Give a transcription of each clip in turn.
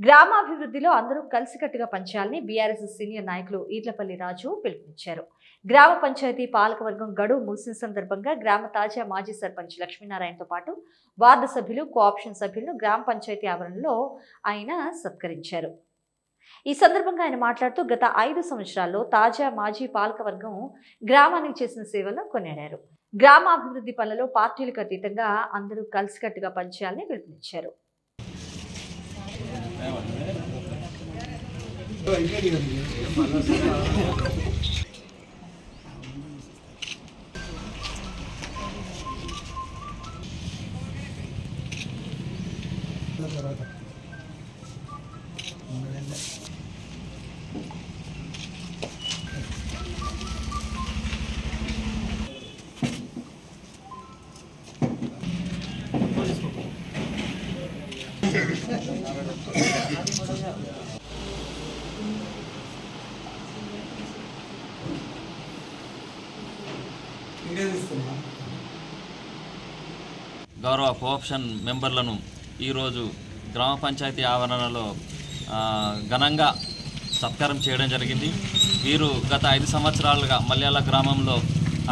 గ్రామాభివృద్ధిలో అందరూ కలిసికట్టుగా పంచాలని BRS senior నాయకులు ఈర్లపల్లి రాజు పిలుపునిచ్చారు. గ్రామ పంచాయతీ పాలకవర్గం గడువు ముగిసిన సందర్భంగా గ్రామ తాజా మాజీ సర్పంచ్ లక్ష్మీనారాయణతో పాటు వార్డు సభ్యులు కోఆప్షన్ సభ్యులను గ్రామ పంచాయతీ ఆవరణలో ఆయన సత్కరించారు. ఈ సందర్భంగా ఆయన మాట్లాడుతూ గత ఐదు సంవత్సరాల్లో తాజా మాజీ పాలకవర్గం గ్రామానికి చేసిన సేవలను కొనియాడారు. గ్రామాభివృద్ధి పనులలో పార్టీలకు అతీతంగా అందరూ కలిసికట్టుగా పనిచేయాలని పిలుపునిచ్చారు. తర్వాత గౌరవ కోఆప్షన్ మెంబర్లను ఈరోజు గ్రామ పంచాయతీ ఆవరణలో ఘనంగా సత్కారం చేయడం జరిగింది. వీరు గత ఐదు సంవత్సరాలుగా మల్యాల గ్రామంలో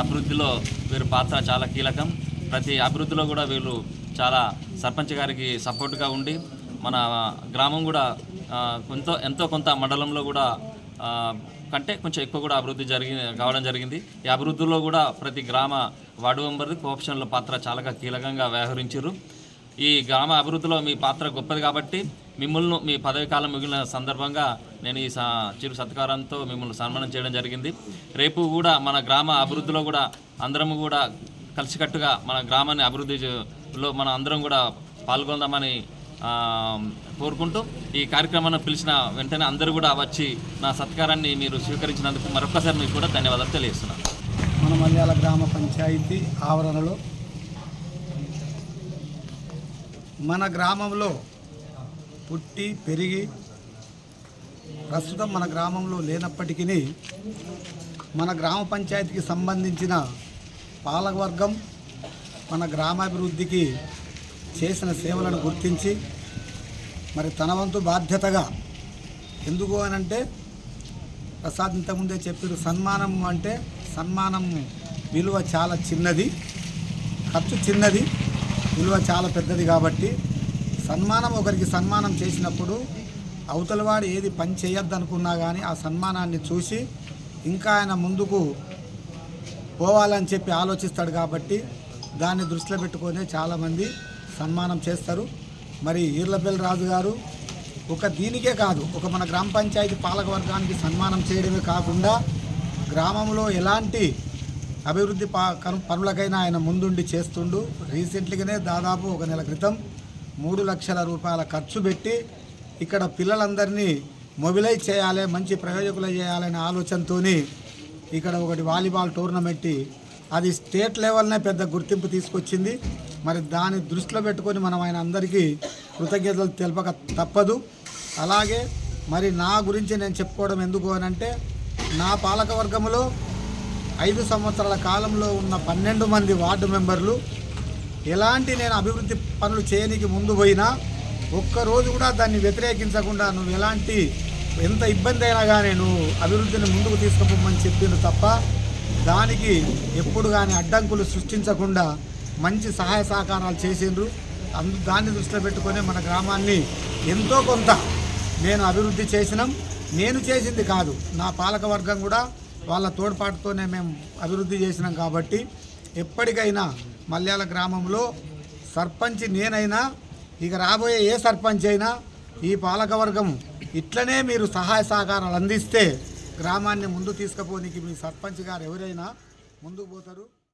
అభివృద్ధిలో వీరి పాత్ర చాలా కీలకం. ప్రతి అభివృద్ధిలో కూడా వీళ్ళు చాలా సర్పంచ్ గారికి సపోర్ట్గా ఉండి మన గ్రామం కూడా కొంత ఎంతో కొంత మండలంలో కూడా కంటే కొంచెం ఎక్కువ కూడా అభివృద్ధి జరిగి కావడం జరిగింది. ఈ అభివృద్ధిలో కూడా ప్రతి గ్రామ వార్డు మెంబర్ది కోఆప్షన్ల పాత్ర చాలా కీలకంగా వ్యవహరించారు. ఈ గ్రామ అభివృద్ధిలో మీ పాత్ర గొప్పది కాబట్టి మిమ్మల్ని మీ పదవి కాలం మిగిలిన సందర్భంగా నేను ఈ స- చిరు సత్కారంతో మిమ్మల్ని సన్మానం చేయడం జరిగింది. రేపు కూడా మన గ్రామ అభివృద్ధిలో కూడా అందరం కూడా కలిసికట్టుగా మన గ్రామాన్ని అభివృద్ధిలో మన అందరం కూడా పాల్గొందామని కోరుకుంటూ ఈ కార్యక్రమాన్ని పిలిచిన వెంటనే అందరూ కూడా వచ్చి నా సత్కారాన్ని మీరు స్వీకరించినందుకు మరొకసారి మీకు కూడా ధన్యవాదాలు తెలియజేస్తున్నాను. మన మలయాళ గ్రామ పంచాయతీ ఆవరణలో మన గ్రామంలో పుట్టి పెరిగి ప్రస్తుతం మన గ్రామంలో లేనప్పటికీ మన గ్రామ పంచాయతీకి సంబంధించిన పాలకవర్గం మన గ్రామాభివృద్ధికి చేసిన సేవలను గుర్తించి మరి తన వంతు బాధ్యతగా ఎందుకు అనంటే ప్రసాద్ ఇంతకుముందే చెప్పారు సన్మానం అంటే సన్మానం విలువ చాలా చిన్నది ఖర్చు చిన్నది విలువ చాలా పెద్దది కాబట్టి సన్మానం ఒకరికి సన్మానం చేసినప్పుడు అవతలవాడు ఏది పని చేయొద్దనుకున్నా కానీ ఆ సన్మానాన్ని చూసి ఇంకా ఆయన ముందుకు పోవాలని చెప్పి ఆలోచిస్తాడు కాబట్టి దాన్ని దృష్టిలో పెట్టుకొని చాలామంది సన్మానం చేస్తారు. మరి ఈర్లపల్లి రాజు గారు ఒక దీనికే కాదు ఒక మన గ్రామ పంచాయతీ పాలక వర్గానికి సన్మానం చేయడమే కాకుండా గ్రామంలో ఎలాంటి అభివృద్ధి పా కను- పనులకైనా ఆయన ముందుండి చేస్తుండు. రీసెంట్లీగానే దాదాపు ఒక నెల క్రితం మూడు లక్షల రూపాయల ఖర్చు పెట్టి ఇక్కడ పిల్లలందరినీ మొబిలైజ్ చేయాలి మంచి ప్రయోజకులు చేయాలనే ఆలోచనతో ఇక్కడ ఒకటి వాలీబాల్ టోర్నమెంట్ అది స్టేట్ లెవెల్నే పెద్ద గుర్తింపు తీసుకొచ్చింది. మరి దాన్ని దృష్టిలో పెట్టుకొని మనం ఆయన అందరికీ కృతజ్ఞతలు తెలపక తప్పదు. అలాగే మరి నా గురించి నేను చెప్పుకోవడం ఎందుకు అని అంటే నా పాలకవర్గంలో ఐదు సంవత్సరాల కాలంలో ఉన్న పన్నెండు మంది వార్డు మెంబర్లు ఎలాంటి నేను అభివృద్ధి పనులు చేయనికి ముందు పోయినా ఒక్కరోజు కూడా దాన్ని వ్యతిరేకించకుండా నువ్వు ఎలాంటి ఎంత ఇబ్బంది అయినా కానీ నువ్వు అభివృద్ధిని ముందుకు తీసుకుపోమని చెప్పిండు తప్ప దానికి ఎప్పుడు కానీ అడ్డంకులు సృష్టించకుండా మంచి సహాయ సహకారాలు చేసిండ్రు. అందు దాన్ని దృష్టిలో పెట్టుకొని మన గ్రామాన్ని ఎంతో కొంత నేను అభివృద్ధి చేసినాం. నేను చేసింది కాదు. నా పాలకవర్గం కూడా వాళ్ళ తోడ్పాటుతోనే మేము అభివృద్ధి చేసినాం కాబట్టి ఎప్పటికైనా మల్యాల గ్రామంలో సర్పంచ్ నేనైనా ఇక రాబోయే ఏ సర్పంచ్ అయినా ఈ పాలకవర్గం ఇట్లనే మీరు సహాయ సహకారాలు అందిస్తే గ్రామాన్ని ముందు తీసుకుపోనికి మీ సర్పంచ్ గారు ఎవరైనా ముందుకు పోతారు.